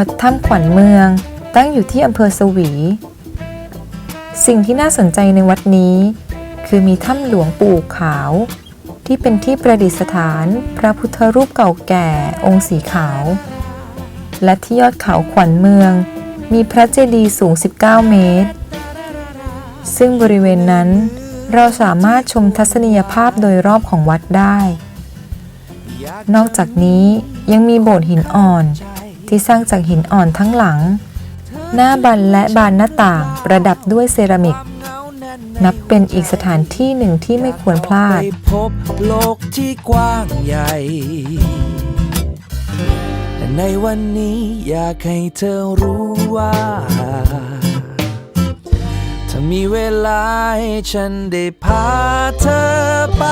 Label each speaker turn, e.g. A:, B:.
A: วัดถ้ำขวัญเมือง ตั้งอยู่ที่อำเภอสวี สิ่งที่น่าสนใจในวัดนี้ คือมีถ้ำหลวงปู่ขาว ที่เป็นที่ประดิษฐานพระพุทธรูปเก่าแก่องค์สีขาว และที่ยอดเขาขวัญเมือง มีพระเจดีย์สูง 19 เมตร ซึ่งบริเวณนั้นเราสามารถชมทัศนียภาพโดยรอบของวัดได้ นอกจากนี้ยังมีโบสถ์หินอ่อน ที่สร้างจากหินอ่อนทั้งหลัง หน้าบันและบานหน้าต่างประดับด้วยเซรามิก นับเป็นอีกสถานที่หนึ่งที่ไม่ควรพลาด
B: พบโลกที่กว้างใหญ่ และในวันนี้อยากให้เธอรู้ว่า ถ้ามีเวลาให้ฉันได้พาเธอไป